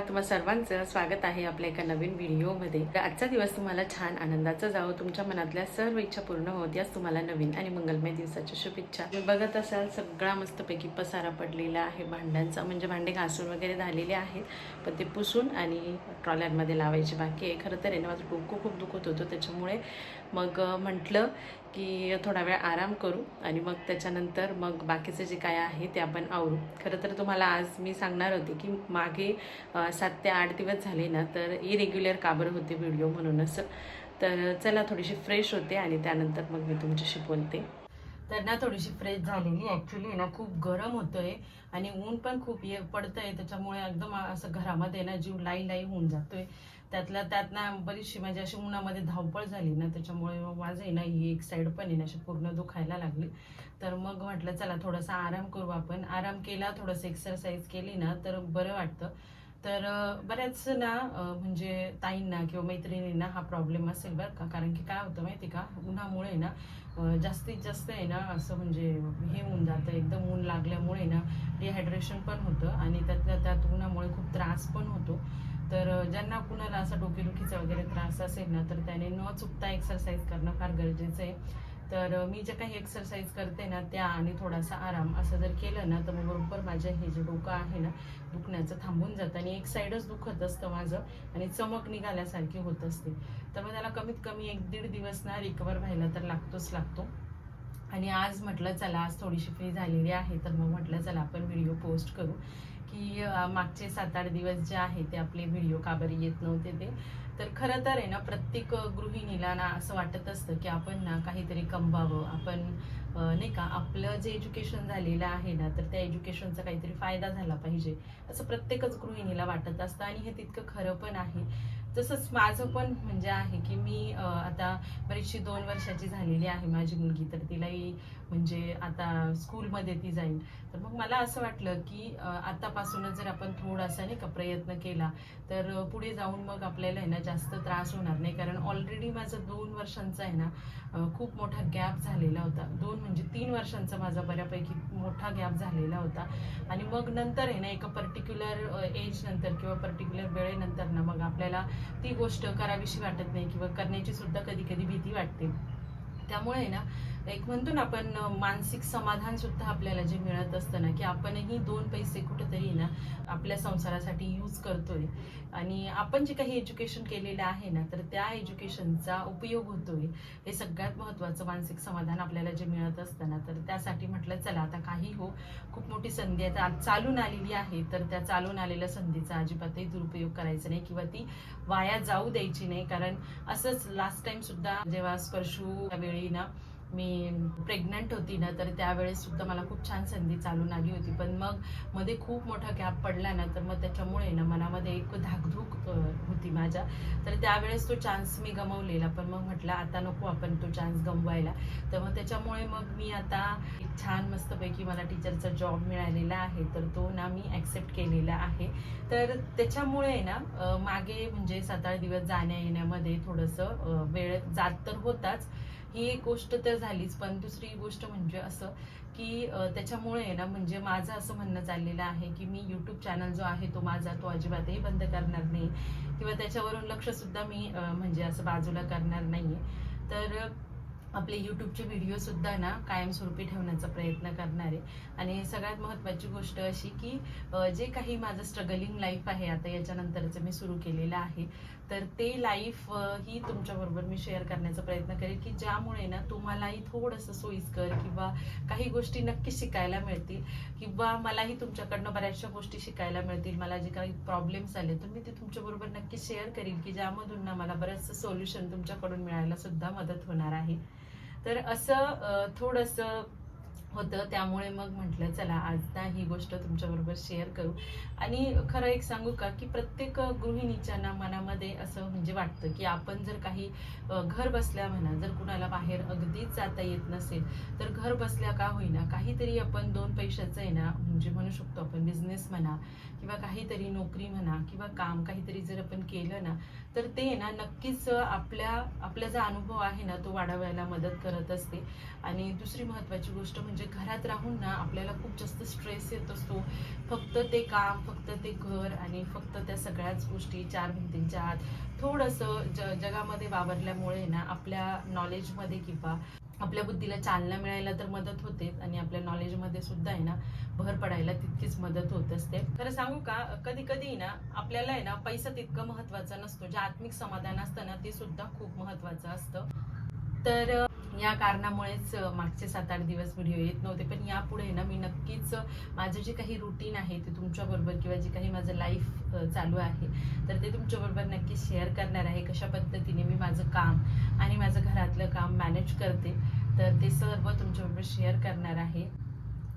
तुम्हा सर्वांचं स्वागत आहे आपल्या एका नवीन व्हिडिओमध्ये. तर आजचा दिवस तुम्हाला छान आनंदाचा जावो तुमच्या मनातल्या सर्व इच्छा पूर्ण होत याच तुम्हाला नवीन आणि मंगलमय दिवसाच्या शुभेच्छा. तुम्ही बघत असाल सगळा मस्तपैकी पसारा पडलेला आहे भांड्यांचा म्हणजे भांडे घासून वगैरे झालेले आहेत पण ते पुसून आणि ट्रॉलरमध्ये लावायचे बाकी आहे. खरं तर आहे ना माझं डोकं खूप दुखत होतं त्याच्यामुळे मग म्हटलं की थोडा वेळ आराम करू आणि मग त्याच्यानंतर मग बाकीचं जे काय आहे ते आपण आवरू. खरं तर तुम्हाला आज मी सांगणार होते की मागे सात ते आठ दिवस झाले ना तर इरेग्युलर काबर होते व्हिडिओ म्हणूनच तर चला थोडीशी फ्रेश होते आणि त्यानंतर मग मी तुमच्याशी बोलते. तर ना थोडीशी फ्रेश झालेली ॲक्च्युली ना खूप गरम होतोय आणि ऊन पण खूप ये पडतंय. त्याच्यामुळे एकदम असं घरामध्ये ना जीव लाई लाई होऊन जातोय. त्यातल्या त्यात ना बरीचशी म्हणजे अशी उन्हामध्ये धावपळ झाली ना त्याच्यामुळे माझं आहे ना ही एक साईड पण आहे ना अशी पूर्ण दुखायला लागली. तर मग म्हटलं चला थोडासा आराम करू आपण. आराम केला थोडंसं एक्सरसाइज केली ना तर बरं वाटतं. तर बऱ्याच ना म्हणजे ताईंना किंवा मैत्रिणींना हा प्रॉब्लेम असेल बरं का? कारण की काय होतं माहिती का? उन्हामुळे ना जास्तीत जास्त आहे ना असं म्हणजे हे होऊन जातं. एकदम ऊन लागल्यामुळे ना डिहायड्रेशन पण होतं आणि त्यातल्या त्यात उन्हामुळे खूप त्रास पण होतो. तर ज्यांना कुणाला असा डोकेदुखीचा वगैरे त्रास असेल ना तर त्याने न चुकता एक्सरसाइज करणं फार गरजेचं आहे. तर मी जे काही एक्सरसाइज करते ना त्या आणि थोडासा आराम असं जर केलं ना तर मग बरोबर माझं हे जे डोकं आहे ना दुखण्याचं थांबून जातं आणि एक साईडच दुखत असतं माझं आणि चमक निघाल्यासारखी होत असते. तर मग त्याला कमीत कमी एक दीड दिवस ना रिकवर व्हायला तर लागतोच लागतो. आणि आज म्हटलं चला आज थोडीशी फ्री झालेली आहे तर मग म्हटलं चला आपण व्हिडिओ पोस्ट करू. की मागचे सात आठ दिवस जे आहे ते आपले व्हिडिओ का बरे येत नव्हते ते. तर खरं तर आहे ना प्रत्येक गृहिणीला ना असं वाटत असतं की आपण ना काहीतरी कमवावं. आपण नाही का आपलं जे एज्युकेशन झालेलं आहे ना तर त्या एज्युकेशनचा काहीतरी फायदा झाला पाहिजे. असं प्रत्येकच गृहिणीला वाटत असतं आणि हे तितकं खरं पण आहे. तसंच माझं पण म्हणजे आहे की मी आता बरीचशी दोन वर्षाची झालेली आहे माझी मुलगी तर तिलाही म्हणजे आता स्कूलमध्ये ती जाईल. तर मग मला असं वाटलं की आतापासूनच जर आपण थोडासा नाही का प्रयत्न केला तर पुढे जाऊन मग आपल्याला आहे ना जास्त त्रास होणार नाही. कारण ऑलरेडी माझं दोन वर्षांचा आहे ना खूप मोठा गॅप झालेला होता. दोन म्हणजे तीन वर्षांचा माझा बऱ्यापैकी मोठा गॅप झालेला होता. आणि मग नंतर आहे ना एका पर्टिक्युलर एज नंतर किंवा पर्टिक्युलर वेळेनंतर ना मग आपल्याला ती गोष्ट करावीशी वाटत नाही किंवा करण्याची सुद्धा कधी कधी भीती वाटते. त्यामुळे ना एक म्हणतो ना आपण मानसिक समाधान सुद्धा आपल्याला जे मिळत असतं ना की आपणही दोन पैसे कुठेतरी ना आपल्या संसारासाठी यूज करतोय. आणि आपण जे काही एज्युकेशन केलेलं आहे ना तर त्या एज्युकेशनचा उपयोग होतोय. हे सगळ्यात महत्त्वाचं मानसिक समाधान आपल्याला जे मिळत असतं ना तर त्यासाठी म्हटलं चला आता काही हो खूप मोठी संधी आता चालून आलेली आहे तर त्या चालून आलेल्या संधीचा अजिबातही दुरुपयोग करायचा नाही किंवा ती वाया जाऊ द्यायची नाही. कारण असंच लास्ट टाइम सुद्धा जेव्हा स्पर्शू वेळी ना मी प्रेग्नंट होती ना तर त्यावेळेस सुद्धा मला खूप छान संधी चालून आली होती. पण मग मध्ये खूप मोठा गॅप पडला ना तर मग त्याच्यामुळे ना मनामध्ये एक धाकधूक होती माझ्या. तर त्यावेळेस तो चान्स मी गमवलेला. पण मग म्हटलं आता नको आपण तो चान्स गमवायला. तर मग त्याच्यामुळे मग मी आता एक छान मस्तपैकी मला टीचरचा जॉब मिळालेला आहे. तर तो ना मी ॲक्सेप्ट केलेला आहे. तर त्याच्यामुळे ना मागे म्हणजे सात आठ दिवस जाण्या येण्यामध्ये थोडंसं वेळ जात तर होताच. ही एक गोष्ट तर झालीच पण दुसरी गोष्ट म्हणजे असं की त्याच्यामुळे ना म्हणजे माझं असं म्हणणं चाललेलं आहे की मी यूट्यूब चॅनल जो आहे तो माझा तो अजिबातही बंद करणार नाही. किंवा त्याच्यावरून लक्ष सुद्धा मी म्हणजे असं बाजूला करणार नाहीये. तर आपले यूट्यूबचे व्हिडिओसुद्धा ना कायमस्वरूपी ठेवण्याचा प्रयत्न करणार. आहे आणि सगळ्यात महत्त्वाची गोष्ट अशी की जे काही माझं स्ट्रगलिंग लाईफ आहे आता याच्यानंतरचं मी सुरू केलेलं आहे तर ते लाईफ ही तुमच्याबरोबर मी शेअर करण्याचा प्रयत्न करेन की ज्यामुळे ना तुम्हालाही थोडंसं सोयीस्कर किंवा काही गोष्टी नक्की शिकायला मिळतील किंवा मलाही तुमच्याकडनं बऱ्याचशा गोष्टी शिकायला मिळतील मला जे काही प्रॉब्लेम्स आले तर मी ते तुमच्याबरोबर नक्की शेअर करेल की ज्यामधून ना मला बरंचसं सोल्युशन तुमच्याकडून मिळायला सुद्धा मदत होणार आहे. तर असं थोडंसं होतं. त्यामुळे मग म्हटलं चला आज ना ही गोष्ट तुमच्याबरोबर शेअर करू. आणि खरं एक सांगू का की प्रत्येक गृहिणीच्या ना मनामध्ये असं म्हणजे वाटतं की आपण जर काही घर बसल्या म्हणा जर कुणाला बाहेर अगदीच जाता येत नसेल तर घर बसल्या का होईना? काहीतरी आपण दोन पैशाचं आहे ना म्हणजे म्हणू शकतो आपण बिझनेस म्हणा किंवा काहीतरी नोकरी म्हणा किंवा काम काहीतरी जर आपण केलं ना तर ते ना नक्कीच आपल्या आपला जो अनुभव आहे ना तो वाढवायला मदत करत असते. आणि दुसरी महत्त्वाची गोष्ट म्हणजे घरात राहून ना आपल्याला खूप जास्त स्ट्रेस येत असतो. फक्त ते काम फक्त ते घर आणि फक्त त्या सगळ्याच गोष्टी चार भिंतींच्या आत थोडंसं ज जगामध्ये वावरल्यामुळे ना आपल्या नॉलेजमध्ये किंवा आपल्या बुद्धीला चालना मिळायला तर मदत होते आणि आपल्या नॉलेजमध्ये सुद्धा आहे ना भर पडायला तितकीच मदत होत असते. तर सांगू का कधी कधी ना आपल्याला आहे ना पैसा तितकं महत्त्वाचा नसतो. जे आत्मिक समाधान असतं ना ते सुद्धा खूप महत्वाचं असतं. तर या कारणामुळेच मागचे सात आठ दिवस व्हिडिओ येत नव्हते. पण यापुढे ना मी नक्कीच माझं जे काही रुटीन आहे ते तुमच्याबरोबर किंवा जे काही माझं लाईफ चालू आहे तर ते तुमच्याबरोबर नक्की शेअर करणार आहे. कशा पद्धतीने मी माझं काम आणि माझं मॅनेज करते तर ते सर्व तुमच्याबरोबर शेअर करणार आहे.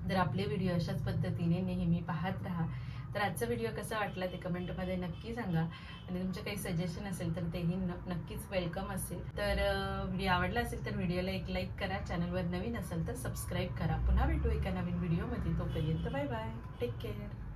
तर आपले व्हिडिओ अशाच पद्धतीने नेहमी पाहत राहा. तर आजचा व्हिडिओ कसा वाटला ते कमेंटमध्ये नक्की सांगा. आणि तुमचं काही सजेशन असेल तर तेही न नक्कीच वेलकम असेल. तर व्हिडिओ आवडला असेल तर व्हिडिओला एक लाईक करा. चॅनलवर नवीन असेल तर सबस्क्राईब करा. पुन्हा भेटू एका नवीन व्हिडिओमध्ये तोपर्यंत बाय बाय टेक केअर